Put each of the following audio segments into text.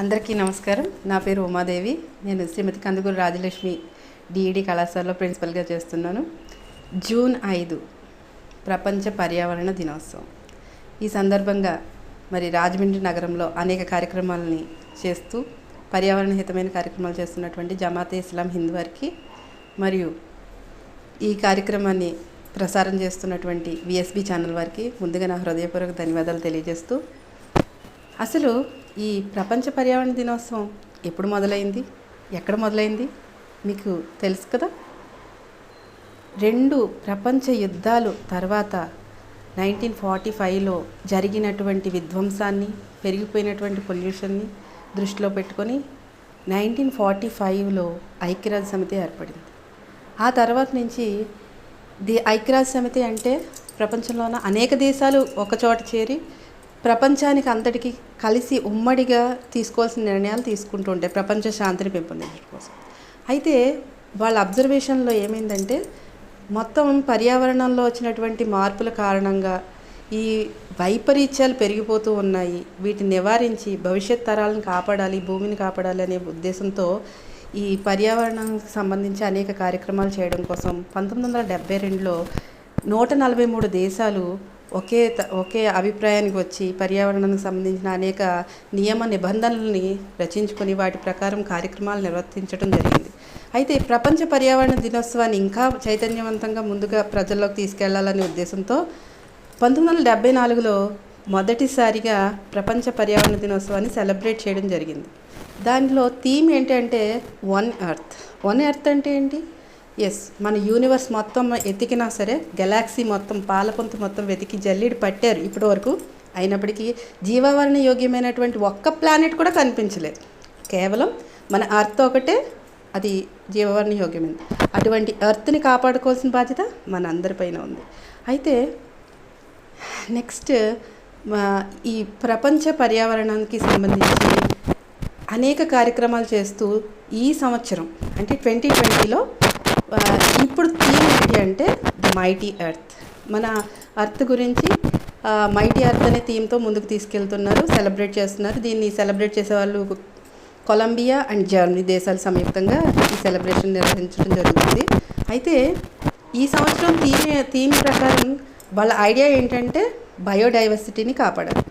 అందరికీ నమస్కారం. నా పేరు ఉమాదేవి. నేను శ్రీమతి కందుకూరు రాజలక్ష్మి డిఈడి కళాశాలలో ప్రిన్సిపల్గా చేస్తున్నాను. జూన్ ఐదు ప్రపంచ పర్యావరణ దినోత్సవం. ఈ సందర్భంగా మరి రాజమండ్రి నగరంలో అనేక కార్యక్రమాలని చేస్తూ పర్యావరణ హితమైన కార్యక్రమాలు చేస్తున్నటువంటి జమాతే ఇస్లాం హిందూ వారికి మరియు ఈ కార్యక్రమాన్ని ప్రసారం చేస్తున్నటువంటి విఎస్బి ఛానల్ వారికి ముందుగా నా హృదయపూర్వక ధన్యవాదాలు తెలియజేస్తూ అసలు ఈ ప్రపంచ పర్యావరణ దినోత్సవం ఎప్పుడు మొదలైంది? ఎక్కడ మొదలైంది? మీకు తెలుసు కదా? రెండు ప్రపంచ యుద్ధాలు తర్వాత నైన్టీన్ ఫార్టీ ఫైవ్లో జరిగినటువంటి విధ్వంసాన్ని పెరిగిపోయినటువంటి పొల్యూషన్ని దృష్టిలో పెట్టుకొని నైన్టీన్ ఫార్టీ ఫైవ్లో ఐక్యరాజ్య సమితి ఏర్పడింది. ఆ తర్వాత నుంచి ది ఐక్యరాజ్య సమితి అంటే ప్రపంచంలో ఉన్న అనేక దేశాలు ఒకచోట చేరి ప్రపంచానికి అంతటికి కలిసి ఉమ్మడిగా తీసుకోవాల్సిన నిర్ణయాలు తీసుకుంటూ ఉంటాయి ప్రపంచ శాంతిని పెంపొందించడం కోసం. అయితే వాళ్ళ అబ్జర్వేషన్లో ఏమైందంటే మొత్తం పర్యావరణంలో వచ్చినటువంటి మార్పుల కారణంగా ఈ వైపరీత్యాలు పెరిగిపోతూ ఉన్నాయి. వీటిని నివారించి భవిష్యత్ తరాలను కాపాడాలి భూమిని కాపాడాలి అనే ఉద్దేశంతో ఈ పర్యావరణానికి సంబంధించి అనేక కార్యక్రమాలు చేయడం కోసం పంతొమ్మిది వందల డెబ్బై రెండులో నూట నలభై మూడు దేశాలు ఒకే త- ఒకే అభిప్రాయానికి వచ్చి పర్యావరణానికి సంబంధించిన అనేక నియమ నిబంధనలని రచించుకొని వాటి ప్రకారం కార్యక్రమాలు నిర్వర్తించడం జరిగింది. అయితే ప్రపంచ పర్యావరణ దినోత్సవాన్ని ఇంకా చైతన్యవంతంగా ముందుగా ప్రజల్లోకి తీసుకెళ్ళాలనే ఉద్దేశంతో పంతొమ్మిది వందల డెబ్బై నాలుగులో మొదటిసారిగా ప్రపంచ పర్యావరణ దినోత్సవాన్ని సెలబ్రేట్ చేయడం జరిగింది. దానిలో థీమ్ ఏంటంటే వన్ ఎర్త్. వన్ ఎర్త్ అంటే ఏంటి? ఎస్ మన యూనివర్స్ మొత్తం ఎతికినా సరే గెలాక్సీ మొత్తం పాలపొంతు మొత్తం వెతికి జల్లిడి పట్టారు ఇప్పటి వరకు అయినప్పటికీ జీవావరణ యోగ్యమైనటువంటి ఒక్క ప్లానెట్ కూడా కనిపించలేదు. కేవలం మన అర్త్ ఒకటే అది జీవవర్ణ యోగ్యమైంది. అటువంటి ఎర్త్ని కాపాడుకోవాల్సిన బాధ్యత మన అందరిపైన ఉంది. అయితే నెక్స్ట్ మా ఈ ప్రపంచ పర్యావరణానికి సంబంధించి అనేక కార్యక్రమాలు చేస్తూ ఈ సంవత్సరం అంటే ట్వంటీ ట్వంటీలో ఇప్పుడు థీమ్ ఏంటి అంటే ద మైటీ ఎర్త్. మన అర్త్ గురించి మైటీ ఎర్త్ అనే థీమ్తో ముందుకు తీసుకెళ్తున్నారు సెలబ్రేట్ చేస్తున్నారు. దీన్ని సెలబ్రేట్ చేసే వాళ్ళు కొలంబియా అండ్ జర్మనీ దేశాలు సంయుక్తంగా ఈ సెలబ్రేషన్ నిర్వహించడం జరుగుతుంది. అయితే ఈ సంవత్సరం థీమ్ థీమ్ ప్రకారం వాళ్ళ ఐడియా ఏంటంటే బయోడైవర్సిటీని కాపాడాలి.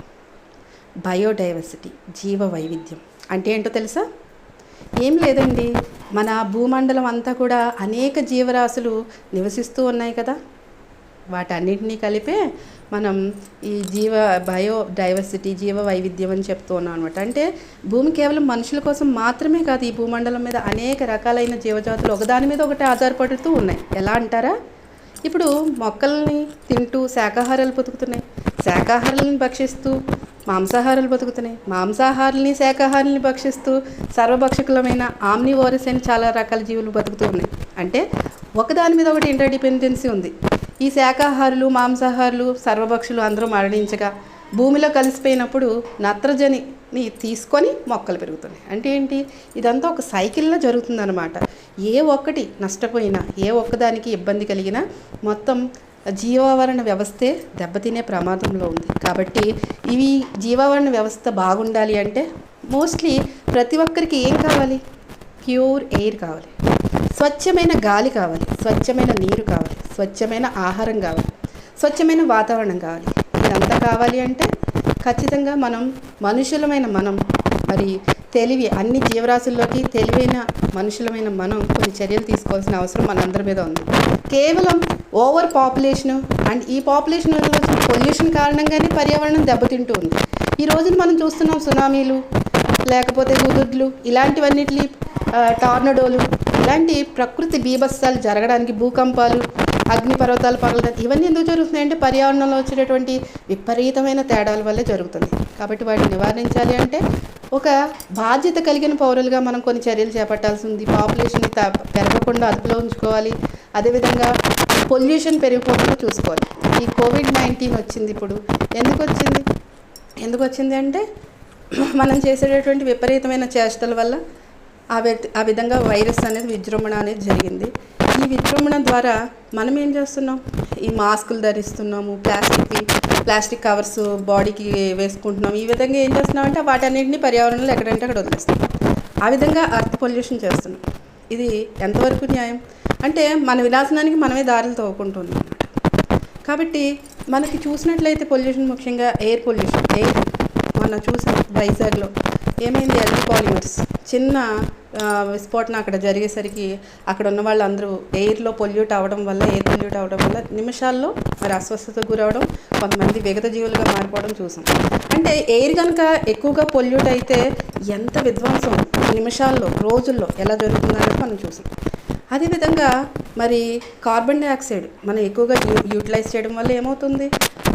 బయోడైవర్సిటీ జీవ వైవిధ్యం అంటే ఏంటో తెలుసా? ఏం లేదండి. మన భూమండలం అంతా కూడా అనేక జీవరాశులు నివసిస్తూ ఉన్నాయి కదా. వాటన్నిటినీ కలిపే మనం ఈ జీవ బయో డైవర్సిటీ జీవ వైవిధ్యం అని చెప్తూ ఉన్నాం అనమాట అంటే భూమి కేవలం మనుషుల కోసం మాత్రమే కాదు ఈ భూమండలం మీద అనేక రకాలైన జీవజాతులు ఒకదాని మీద ఒకటి ఆధారపడుతూ ఉన్నాయి. ఎలా అంటారా? ఇప్పుడు మొక్కల్ని తింటూ శాకాహారాలు బతుకుతున్నాయి. శాకాహారాలను భక్షిస్తూ మాంసాహారాలు బతుకుతున్నాయి. మాంసాహారుల్ని శాకాహారాలని భక్షిస్తూ సర్వభక్షకులమైన ఆమ్నివోరస్ అని చాలా రకాల జీవులు బతుకుతూ ఉన్నాయి. అంటే ఒకదాని మీద ఒకటి ఇంటర్డిపెండెన్సీ ఉంది. ఈ శాకాహారులు మాంసాహారులు సర్వభక్షులు అందరూ మరణించగా భూమిలో కలిసిపోయినప్పుడు నత్రజనిని తీసుకొని మొక్కలు పెరుగుతున్నాయి. అంటే ఏంటి? ఇదంతా ఒక సైకిల్లో జరుగుతుందన్నమాట. ఏ ఒక్కటి నష్టపోయినా ఏ ఒక్కదానికి ఇబ్బంది కలిగినా మొత్తం జీవావరణ వ్యవస్థే దెబ్బతినే ప్రమాదంలో ఉంది. కాబట్టి ఇవి జీవావరణ వ్యవస్థ బాగుండాలి అంటే మోస్ట్లీ ప్రతి ఒక్కరికి ఏం కావాలి? ప్యూర్ ఎయిర్ కావాలి. స్వచ్ఛమైన గాలి కావాలి. స్వచ్ఛమైన నీరు కావాలి. స్వచ్ఛమైన ఆహారం కావాలి. స్వచ్ఛమైన వాతావరణం కావాలి. ఇదంతా కావాలి అంటే ఖచ్చితంగా మనం మనుషులమైన మనం మరి తెలివి అన్ని జీవరాశుల్లోకి తెలివైన మనుషులమైన మనం కొన్ని చర్యలు తీసుకోవాల్సిన అవసరం మనందరి మీద ఉంది. కేవలం ఓవర్ పాపులేషన్ అండ్ ఈ పాపులేషన్ వచ్చిన పొల్యూషన్ కారణంగానే పర్యావరణం దెబ్బతింటూ ఉంది. ఈ రోజున మనం చూస్తున్నాం సునామీలు లేకపోతే హుదుడ్లు ఇలాంటివన్నిటి టార్నడోలు ఇలాంటి ప్రకృతి బీభత్సాలు జరగడానికి భూకంపాలు అగ్నిపర్వతాలు పగలడం ఇవన్నీ ఎందుకు జరుగుతున్నాయి అంటే పర్యావరణంలో వచ్చేటటువంటి విపరీతమైన తేడాల వల్లే జరుగుతుంది. కాబట్టి వాటిని నివారించాలి అంటే ఒక బాధ్యత కలిగిన పౌరులుగా మనం కొన్ని చర్యలు చేపట్టాల్సి ఉంది. పాపులేషన్ పెరగకుండా అదుపులో ఉంచుకోవాలి. అదేవిధంగా పొల్యూషన్ పెరిగిపోకుండా చూసుకోవాలి. ఈ కోవిడ్ నైన్టీన్ వచ్చింది ఇప్పుడు. ఎందుకు వచ్చింది ఎందుకు వచ్చింది అంటే మనం చేసేటటువంటి విపరీతమైన చేష్టల వల్ల ఆ ఆ విధంగా వైరస్ అనేది విజృంభణ అనేది జరిగింది. ఈ విజృంభణ ద్వారా మనం ఏం చేస్తున్నాం? ఈ మాస్కులు ధరిస్తున్నాము ప్లాస్టిక్ ప్లాస్టిక్ కవర్స్ బాడీకి వేసుకుంటున్నాం ఈ విధంగా ఏం చేస్తున్నాం అంటే వాటన్నింటినీ పర్యావరణంలో ఎక్కడంటే అక్కడ వదిలేస్తున్నాం. ఆ విధంగా అర్త్ పొల్యూషన్ చేస్తున్నాం. ఇది ఎంతవరకు న్యాయం? అంటే మన విలాసనానికి మనమే దారులు తవ్వుకుంటున్నాం కాబట్టి మనకి చూసినట్లయితే పొల్యూషన్ ముఖ్యంగా ఎయిర్ పొల్యూషన్ ఎయిర్ మనం చూసాం వైజాగ్లో. ఏమైంది ఎల్ఈ పాలిమర్స్. చిన్న ఆ, విస్ఫోటన అక్కడ జరిగేసరికి అక్కడ ఉన్న వాళ్ళందరూ ఎయిర్లో పొల్యూట్ అవ్వడం వల్ల ఎయిర్ పొల్యూట్ అవ్వడం వల్ల నిమిషాల్లో మరి అస్వస్థతకు గురవడం కొంతమంది విగత జీవులుగా మారిపోవడం చూసాం. అంటే ఎయిర్ కనుక ఎక్కువగా పొల్యూట్ అయితే ఎంత విధ్వంసం నిమిషాల్లో రోజుల్లో ఎలా జరుగుతుందనేది మనం చూసాం. అదేవిధంగా మరి కార్బన్ డైఆక్సైడ్ మనం ఎక్కువగా యూ- యూటిలైజ్ చేయడం వల్ల ఏమవుతుంది?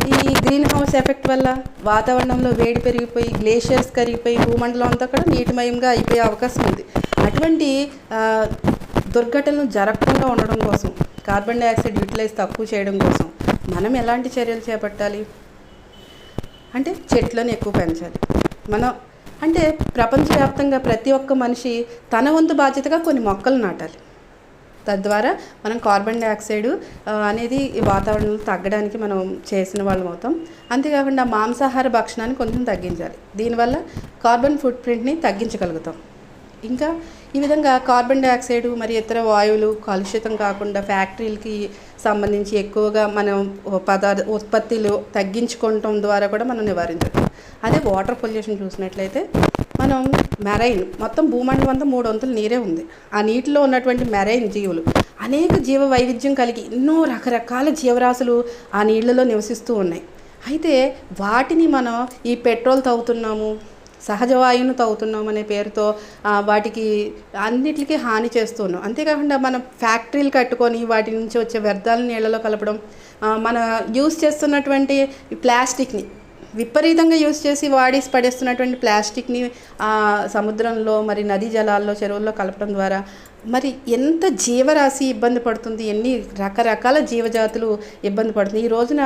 ఈ గ్రీన్ హౌస్ ఎఫెక్ట్ వల్ల వాతావరణంలో వేడి పెరిగిపోయి గ్లేషియర్స్ కరిగిపోయి భూమండలం అంతా కూడా నీటిమయంగా అయిపోయే అవకాశం ఉంది. అటువంటి దుర్ఘటనలు జరగకుండా ఉండడం కోసం కార్బన్ డైఆక్సైడ్ యూటిలైజ్ తక్కువ చేయడం కోసం మనం ఎలాంటి చర్యలు చేపట్టాలి? అంటే చెట్లను ఎక్కువ పెంచాలి. మనం అంటే ప్రపంచవ్యాప్తంగా ప్రతి ఒక్క మనిషి తన వంతు బాధ్యతగా కొన్ని మొక్కలు నాటాలి. తద్వారా మనం కార్బన్ డైఆక్సైడ్ అనేది ఈ వాతావరణంలో తగ్గడానికి మనం చేసిన వాళ్ళం అవుతాం. అంతేకాకుండా మాంసాహార భక్షణాన్ని కొంచెం తగ్గించాలి. దీనివల్ల కార్బన్ ఫుట్ ప్రింట్ని తగ్గించగలుగుతాం. ఇంకా ఈ విధంగా కార్బన్ డైఆక్సైడ్ మరి ఇతర వాయువులు కలుషితం కాకుండా ఫ్యాక్టరీలకి సంబంధించి ఎక్కువగా మనం పదార్థ ఉత్పత్తులు తగ్గించుకోవటం ద్వారా కూడా మనం నివారించవచ్చు. అదే వాటర్ పొల్యూషన్ చూసినట్లయితే మనం మెరైన్ మొత్తం భూమండలం అంతా మూడు వంతులు నీరే ఉంది. ఆ నీటిలో ఉన్నటువంటి మెరైన్ జీవులు అనేక జీవ వైవిధ్యం కలిగి ఎన్నో రకరకాల జీవరాశులు ఆ నీళ్ళలో నివసిస్తూ ఉన్నాయి. అయితే వాటిని మనం ఈ పెట్రోల్ తవ్వుతున్నాము సహజ వాయువును తవ్వుతున్నాం అనే పేరుతో వాటికి అన్నిటికీ హాని చేస్తున్నాం అంతేకాకుండా మనం ఫ్యాక్టరీలు కట్టుకొని వాటి నుంచి వచ్చే వ్యర్థాలను నీళ్ళలో కలపడం మన యూస్ చేస్తున్నటువంటి ప్లాస్టిక్ని విపరీతంగా యూస్ చేసి వాడేసి పడేస్తున్నటువంటి ప్లాస్టిక్ని సముద్రంలో మరి నదీ జలాల్లో చెరువుల్లో కలపడం ద్వారా మరి ఎంత జీవరాశి ఇబ్బంది పడుతుంది ఎన్ని రకరకాల జీవజాతులు ఇబ్బంది పడుతుంది. ఈ రోజున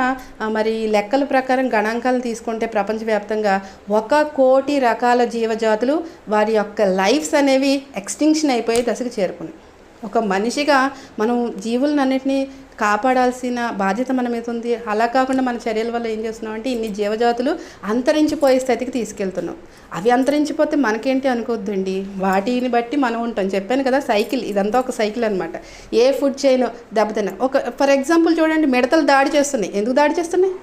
మరి లెక్కల ప్రకారం గణాంకాలు తీసుకుంటే ప్రపంచవ్యాప్తంగా ఒక కోటి రకాల జీవజాతులు వారి యొక్క లైఫ్స్ అనేవి ఎక్స్టింక్షన్ అయిపోయే దశకు చేరుకున్నాయి. ఒక మనిషిగా మనం జీవులన్నింటినీ కాపాడాల్సిన బాధ్యత మన మీద ఉంది. అలా కాకుండా మన చర్యల వల్ల ఏం చేస్తున్నాం అంటే ఇన్ని జీవజాతులు అంతరించిపోయే స్థితికి తీసుకెళ్తున్నాం. అవి అంతరించిపోతే మనకేంటి అనుకోవద్దండి వాటిని బట్టి మనం ఉంటాం. చెప్పాను కదా సైకిల్. ఇదంతా ఒక సైకిల్ అనమాట ఏ ఫుడ్ చైన్ దెబ్బతిన్నా. ఒక ఫర్ ఎగ్జాంపుల్ చూడండి మిడతలు దాడి చేస్తున్నాయి. ఎందుకు దాడి చేస్తున్నాయి?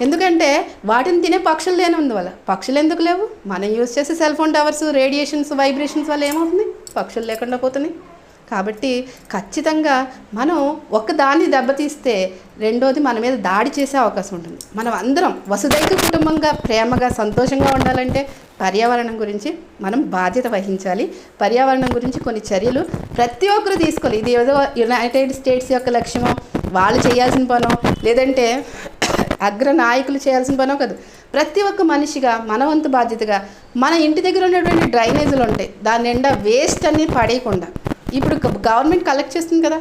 ఎందుకంటే వాటిని తినే పక్షులు లేని ఉంది వల్ల పక్షులు ఎందుకు లేవు? మనం యూజ్ చేసే cell phone towers radiations vibrations వల్ల ఏమవుతుంది? పక్షులు లేకుండా పోతున్నాయి. కాబట్టి ఖచ్చితంగా మనం ఒకదాన్ని దెబ్బతీస్తే రెండోది మన మీద దాడి చేసే అవకాశం ఉంటుంది. మనం అందరం వసుదైక కుటుంబంగా ప్రేమగా సంతోషంగా ఉండాలంటే పర్యావరణం గురించి మనం బాధ్యత వహించాలి. పర్యావరణం గురించి కొన్ని చర్యలు ప్రతి ఒక్కరు తీసుకోవాలి. ఇది ఏదో యునైటెడ్ స్టేట్స్ యొక్క లక్ష్యమో వాళ్ళు చేయాల్సిన పనో లేదంటే అగ్ర నాయకులు చేయాల్సిన పనో కాదు. ప్రతి ఒక్క మనిషిగా మన వంతు బాధ్యతగా మన ఇంటి దగ్గర ఉన్నటువంటి డ్రైనేజీలు ఉంటాయి. దాని నిండా వేస్ట్ అన్ని పడేయకుండా. ఇప్పుడు గవర్నమెంట్ కలెక్ట్ చేస్తుంది కదా.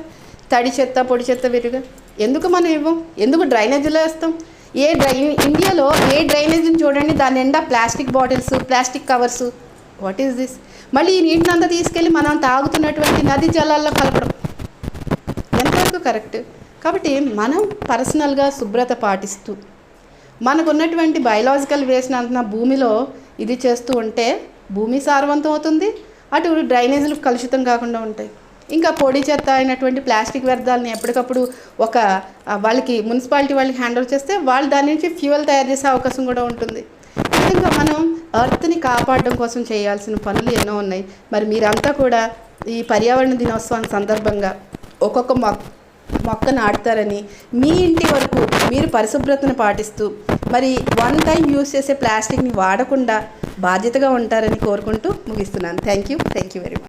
తడి చెత్త పొడి చెత్త విరుగా. ఎందుకు మనం ఇవ్వం? ఎందుకు డ్రైనేజీలో వేస్తాం? ఏ డ్రై ఇండియాలో ఏ డ్రైనేజీని చూడండి దాని నిండా plastic bottles plastic covers. What is this మళ్ళీ ఈ నీటిని అంతా తీసుకెళ్ళి మనం తాగుతున్నటువంటి నది జలాల్లో కలపడం. ఎంతవరకు కరెక్ట్? కాబట్టి మనం పర్సనల్గా శుభ్రత పాటిస్తూ మనకు ఉన్నటువంటి బయలాజికల్ వేస్ట్ అంటున్న భూమిలో ఇది చేస్తూ ఉంటే భూమి సారవంతం అవుతుంది అటు డ్రైనేజీలు కలుషితం కాకుండా ఉంటాయి. ఇంకా పొడి చెత్త అయినటువంటి ప్లాస్టిక్ వ్యర్థాలని ఎప్పటికప్పుడు ఒక వాళ్ళకి మున్సిపాలిటీ వాళ్ళకి హ్యాండిల్ చేస్తే వాళ్ళు దాని నుంచి ఫ్యూయల్ తయారు చేసే అవకాశం కూడా ఉంటుంది. ఈ విధంగా మనం ఎర్త్ని కాపాడడం కోసం చేయాల్సిన పనులు ఎన్నో ఉన్నాయి. మరి మీరంతా కూడా ఈ పర్యావరణ దినోత్సవం సందర్భంగా ఒక్కొక్క మొక్క మొక్క నాటుతారని మీ ఇంటి వరకు మీరు పరిశుభ్రతను పాటిస్తూ మరి వన్ టైం యూస్ చేసే ప్లాస్టిక్ని వాడకుండా బాధ్యతగా ఉంటారని కోరుకుంటూ ముగిస్తున్నాను. Thank you. Thank you very much